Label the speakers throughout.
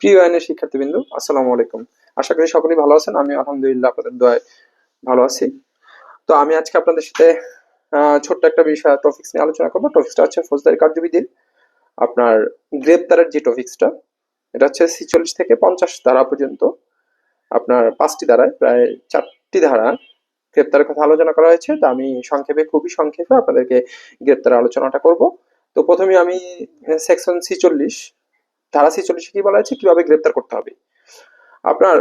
Speaker 1: প্রিয় আইনের শিক্ষার্থীবৃন্দু, আসসালামু আলাইকুম। আশা করি সকলেই ভালো আছেন। আমি আলহামদুলিল্লাহ আপনাদের দোয়ায় ভালো আছি। তো আমি আজকে আপনাদের সাথে ছোট্ট একটা বিষয় টপিক্স নিয়ে আলোচনা করব। টপিক্সটা হচ্ছে ফৌজদারি কার্যবিধির আপনার গ্রেপ্তারের যে টপিক্সটা এটা হচ্ছে ছিচল্লিশ থেকে পঞ্চাশ ধারা পর্যন্ত আপনার পাঁচটি ধারায়, প্রায় চারটি ধারা গ্রেপ্তারের কথা আলোচনা করা হয়েছে। তো আমি সংক্ষেপে, খুবই সংক্ষেপে আপনাদেরকে গ্রেপ্তারের আলোচনাটা করব। তো প্রথমে আমি সেকশন ছিচল্লিশ ধারা ছিচল্লিশে কি বলা হয়েছে কীভাবে গ্রেপ্তার করতে হবে? আপনার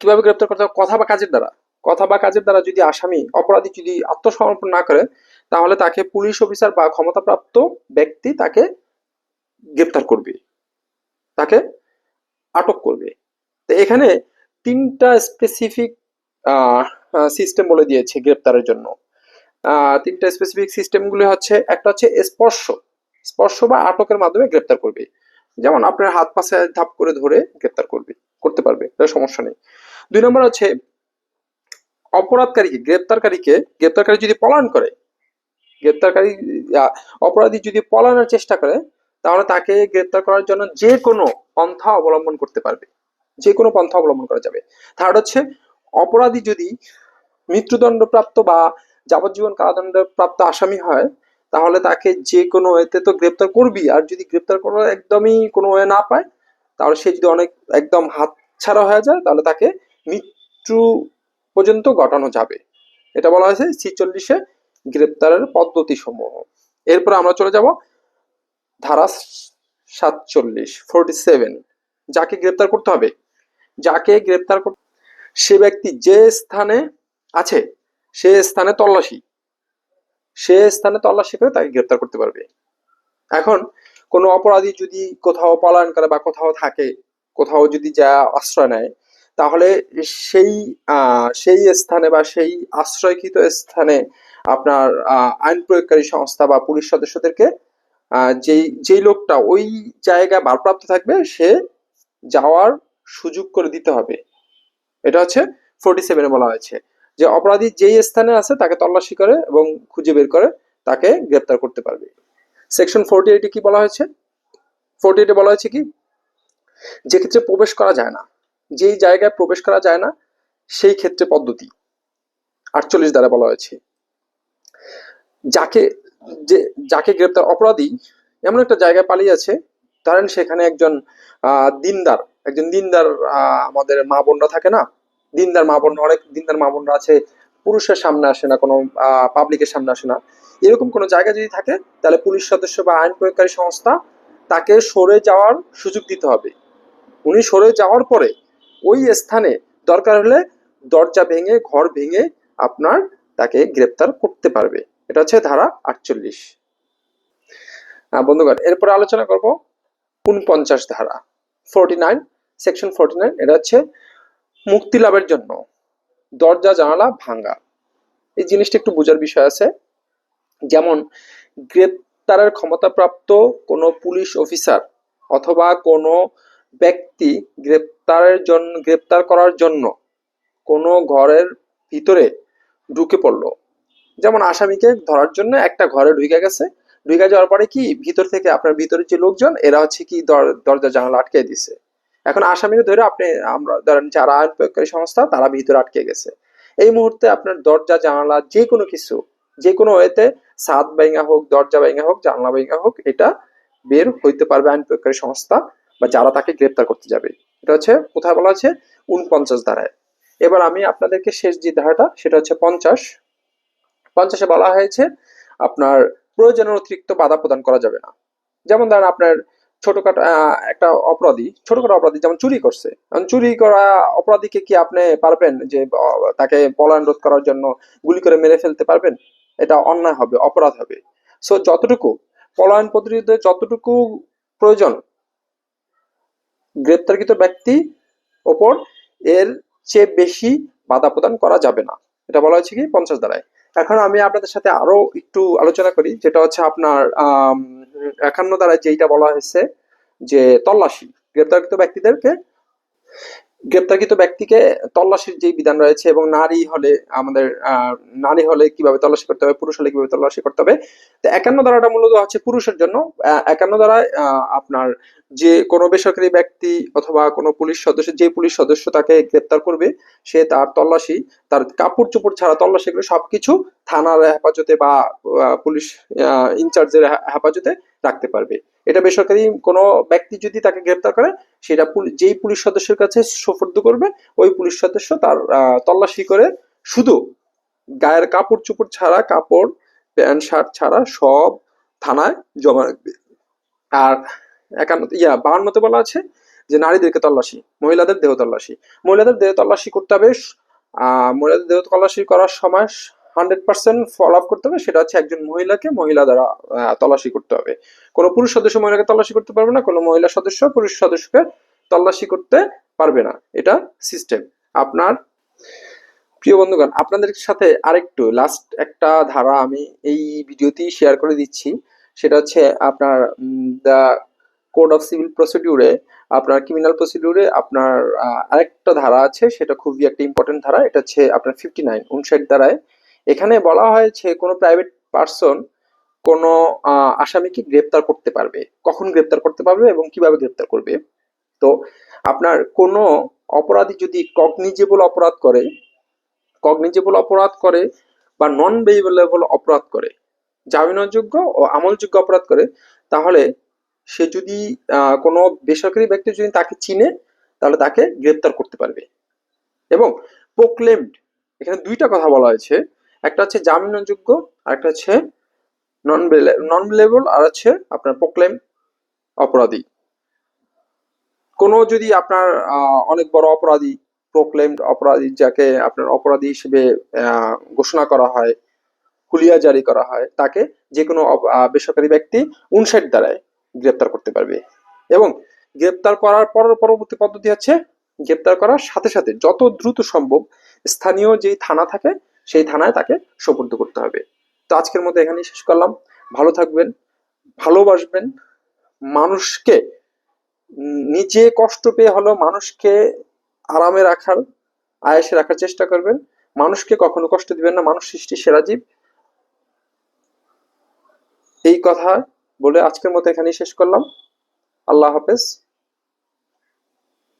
Speaker 1: কীভাবে গ্রেপ্তার করতে হবে? কথা বা কাজের দ্বারা। কথা বা কাজের দ্বারা যদি আসামি, অপরাধী যদি আত্মসমর্পণ না করে, তাহলে তাকে পুলিশ অফিসার বা ক্ষমতাপ্রাপ্ত ব্যক্তি তাকে গ্রেপ্তার করবে। তাকে আটক করবে। তো এখানে তিনটা স্পেসিফিক সিস্টেম বলে দিয়েছে গ্রেপ্তারের জন্য। তিনটা স্পেসিফিক সিস্টেমগুলি হচ্ছে, একটা হচ্ছে স্পর্শ। স্পর্শ বা আটকের মাধ্যমে গ্রেপ্তার করবে। যেমন আপনার হাত পাশে ধাপ করে ধরে গ্রেপ্তার করবে, করতে পারবে এটা সমস্যা নেই। দুই নম্বর হচ্ছে, অপরাধকারীকে, গ্রেপ্তারকারীকে, গ্রেপ্তারকারী যদি পলায়ন করে, গ্রেপ্তারকারী অপরাধী যদি পলানোর চেষ্টা করে, তাহলে তাকে গ্রেপ্তার করার জন্য যে কোনো পন্থা অবলম্বন করতে পারবে। যে কোনো পন্থা অবলম্বন করা যাবে। থার্ড হচ্ছে, অপরাধী যদি মৃত্যুদণ্ডপ্রাপ্ত বা যাবজ্জীবন কারাদণ্ড প্রাপ্ত আসামি হয় তাহলে তাকে যে কোনো এতে তো গ্রেপ্তার করবি। আর যদি গ্রেপ্তার করার একদমই কোনো ওয়ে না পায়, তাহলে সে যদি অনেক একদম হাত ছাড়া হয়ে যায়, তাহলে তাকে মৃত্যু পর্যন্ত ঘটানো যাবে। এটা বলা হয়েছে ছিচল্লিশে গ্রেপ্তারের পদ্ধতি সমূহ এরপর আমরা চলে যাব ধারা সাতচল্লিশ ফোরটি সেভেন যাকে গ্রেপ্তার করতে হবে, যাকে গ্রেপ্তার করতে সে ব্যক্তি যে স্থানে আছে, সে স্থানে তল্লাশি। সে স্থানে তল্লাশি করে তাকে গ্রেপ্তার করতে পারবে। এখন কোনো অপরাধী যদি কোথাও পলায়ন করে বা কোথাও থাকে, কোথাও যদি যা আশ্রয় নেয়, তাহলে সেই সেই স্থানে বা সেই আশ্রয়কৃত স্থানে আপনার আইন প্রয়োগকারী সংস্থা বা পুলিশ সদস্যদেরকে যেই যেই লোকটা ওই জায়গায় ভারপ্রাপ্ত থাকবে, সে যাওয়ার সুযোগ করে দিতে হবে। এটা হচ্ছে ফোর্টি সেভেনে বলা হয়েছে। যে অপরাধী যেই স্থানে আছে তাকে তল্লাশি করে এবং খুঁজে বের করে তাকে গ্রেপ্তার করতে পারবে। সেকশন ফোর্টি এইটে কি বলা হয়েছে? ফোর্টি এইটে বলা হয়েছে কি? যে ক্ষেত্রে প্রবেশ করা যায় না যেই জায়গায় প্রবেশ করা যায় না সেই ক্ষেত্রে পদ্ধতি। আটচল্লিশ দ্বারা বলা হয়েছে। যাকে যে যাকে গ্রেপ্তার অপরাধী এমন একটা জায়গায় পালিয়ে আছে ধরেন সেখানে একজন আহ, দিনদার একজন দিনদার আমাদের মা বোনরা থাকে না দিনদার মা বোন অনেক দিনদার মা বোনরা আছে, পুরুষের সামনে আসে না, কোনো পাবলিকের সামনে আসে না। এরকম কোনো জায়গা যদি থাকে, তাহলে পুলিশ সদস্য বা আইন প্রয়োগকারী সংস্থা তাকে সরে যাওয়ার সুযোগ দিতে হবে। উনি সরে যাওয়ার পরে ওই স্থানে দরকার হলে দরজা ভেঙে, ঘর ভেঙে আপনার তাকে গ্রেপ্তার করতে পারবে। এটা হচ্ছে ধারা আটচল্লিশ। বন্ধুগণ, এরপরে আলোচনা করব উনপঞ্চাশ ধারা। Forty nine section forty nine এটা হচ্ছে মুক্তি লাভের জন্য। দরজা, জানালা ভাঙ্গা এই জিনিসটা একটু বোঝার বিষয় আছে। যেমন, গ্রেপ্তারের ক্ষমতাপ্রাপ্ত কোনো পুলিশ অফিসার অথবা কোনো ব্যক্তি গ্রেপ্তারের জন্য গ্রেপ্তার করার জন্য কোনো ঘরের ভিতরে ঢুকে পড়ল। যেমন, আসামিকে ধরার জন্য একটা ঘরে ঢুকে গেছে। ঢুকে যাওয়ার পরে কি? ভিতর থেকে আপনার ভিতরে যে লোকজন, এরা হচ্ছে কি দর- দরজা, জানালা আটকে দিছে। এখন আসামিকে ধরে আপনি, আমরা ধরেন যারা আইন প্রয়োগকারী সংস্থা, তারা ভিতরে আটকে গেছে। এই মুহূর্তে আপনার দরজা, জানালা যে কোনো কিছু, যে কোনো ওয়েতে সাত বাইঙ্গা হোক, দরজা বাইঙ্গা হোক, জানলা বাইঙ্গা হোক, এটা বের হইতে পারবে আইন প্রয়োগকারী সংস্থা বা যারা তাকে গ্রেপ্তার করতে যাবে। এটা হচ্ছে কোথায় বলা আছে? উনপঞ্চাশ ধারায়। এবার আমি আপনাদেরকে শেষ যে ধারাটা, সেটা হচ্ছে পঞ্চাশ। পঞ্চাশে বলা হয়েছে, আপনার প্রয়োজনের অতিরিক্ত বাধা প্রদান করা যাবে না। যেমন ধরেন আপনার ছোটখাটো একটা অপরাধী, ছোটখাটো অপরাধী যেমন চুরি করছে। চুরি করা অপরাধীকে কি আপনি পারবেন যে তাকে পলায়ন রোধ করার জন্য গুলি করে মেরে ফেলতে পারবেন? এটা অন্যায় হবে, অপরাধ হবে। সো যতটুকু পলায়ন প্রতিরোধে যতটুকু প্রয়োজন, গ্রেপ্তারকৃত ব্যক্তি ওপর এর চেয়ে বেশি বাধা প্রদান করা যাবে না। এটা বলা হয়েছে কি? পঞ্চাশ দ্বারায় এখন আমি আপনাদের সাথে আরও একটু আলোচনা করি, যেটা হচ্ছে আপনার আহ একান্ন দ্বারা যেইটা বলা হয়েছে যে তল্লাশি, গ্রেপ্তারকৃত ব্যক্তিদেরকে গ্রেপ্তারকৃত ব্যক্তিকে তল্লাশির যে বিধান রয়েছে এবং নারী হলে আমাদের নারী হলে কীভাবে তল্লাশি করতে হবে, পুরুষ হলে কীভাবে তল্লাশি করতে হবে, তো একান্ন ধারাটা মূলত হচ্ছে পুরুষের জন্য। একান্ন ধারায় আপনার যে কোনো বেসরকারি ব্যক্তি অথবা কোনো পুলিশ সদস্য, যে পুলিশ সদস্য তাকে গ্রেপ্তার করবে, সে তার তল্লাশি, তার কাপড় চোপড় ছাড়া তল্লাশি করে সবকিছু থানার হেফাজতে বা পুলিশ ইনচার্জের হেফাজতে রাখতে পারবে। এটা বেসরকারি কোনো ব্যক্তি যদি তাকে গ্রেপ্তার করে সেটা যেই পুলিশ সদস্যের কাছে সোপর্দ করবে ওই পুলিশ সদস্য তার তল্লাশি করে শুধু গায়ের কাপড় চোপড় ছাড়া কাপড় প্যান্ট শার্ট ছাড়া সব থানায় জমা রাখবে। আর একান্ন ইয়া বাহান্নতে বলা আছে যে নারীদেরকে তল্লাশি মহিলাদের দেহ তল্লাশি। মহিলাদের দেহ তল্লাশি করতে হবে আহ, মহিলাদের দেহ তল্লাশি করার সময় হান্ড্রেড পার্সেন্ট ফলো আপ করতে হবে, সেটা হচ্ছে একজন মহিলাকে মহিলা দ্বারা তল্লাশি করতে হবে। কোনো পুরুষ সদস্য মহিলাকে তল্লাশি করতে পারবে না, কোনো মহিলা সদস্য পুরুষ সদস্যকে তল্লাশি করতে পারবে না। এটা সিস্টেম আপনার প্রিয় বন্ধুগণ, আপনাদের সাথে আরেকটু লাস্ট একটা ধারা আমি এই ভিডিওতেই শেয়ার করে দিচ্ছি। সেটা হচ্ছে আপনার দ্য কোড অফ সিভিল প্রসিডিউরে আপনার ক্রিমিনাল প্রসিডিউরে আপনার আরেকটা ধারা আছে, সেটা খুবই একটা ইম্পর্টেন্ট ধারা। এটা হচ্ছে আপনার ফিফটি নাইন উনষাট ধারায় এখানে বলা হয়েছে কোনো প্রাইভেট পার্সন কোনো আসামিকে গ্রেপ্তার করতে পারবে। কখন গ্রেপ্তার করতে পারবে এবং কীভাবে গ্রেপ্তার করবে? তো আপনার কোনো অপরাধী যদি কগনিজেবল অপরাধ করে কগনিজেবল অপরাধ করে বা নন বেইবলেবল অপরাধ করে, জামিনযোগ্য ও আমলযোগ্য অপরাধ করে, তাহলে সে যদি কোনো বেসরকারি ব্যক্তি যদি তাকে চিনে, তাহলে তাকে গ্রেপ্তার করতে পারবে। এবং প্রোক্লেমড এখানে দুইটা কথা বলা হয়েছে। একটা হচ্ছে জামিনযোগ্য আর একটা হচ্ছে নন নন বেলেবল আর হচ্ছে আপনার প্রোক্লেম অপরাধী। কোনো যদি আপনার অনেক বড় অপরাধী প্রোক্লেমড অপরাধী, যাকে আপনার অপরাধী হিসেবে ঘোষণা করা হয়, হুলিয়া জারি করা হয়, তাকে যে কোনো বেসরকারি ব্যক্তি উনষাট দ্বারায় গ্রেপ্তার করতে পারবে। এবং গ্রেপ্তার করার পর, পরবর্তী পদ্ধতি হচ্ছে, গ্রেপ্তার করার সাথে সাথে যত দ্রুত সম্ভব স্থানীয় যেই থানা থাকে সেই থানায় তাকে সোপর্দ করতে হবে। তো আজকের মতো এখানেই শেষ করলাম। ভালো থাকবেন, ভালোবাসবেন, মানুষকে, নিজে কষ্ট পেয়ে হলেও মানুষকে আরামে রাখার, আয়েসে রাখার চেষ্টা করবেন। মানুষকে কখনো কষ্ট দিবেন না, মানুষ সৃষ্টি সেরা জীব। এই কথা বলে আজকের মতো এখানেই শেষ করলাম। আল্লাহ হাফেজ।